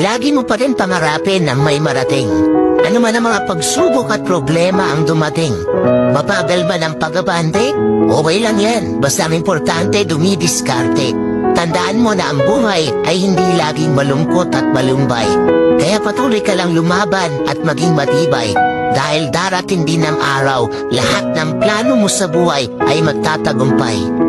lagi mo pa rin pangarapin na may marating. Ano man ang mga pagsubok at problema ang dumating. Mabagal man ang pagabante? Okay lang yan. Basta ang importante dumidiskarte. Tandaan mo na ang buhay ay hindi laging malungkot at malumbay. Kaya patuloy ka lang lumaban at maging matibay. Dahil darating din ang araw, lahat ng plano mo sa buhay ay magtatagumpay.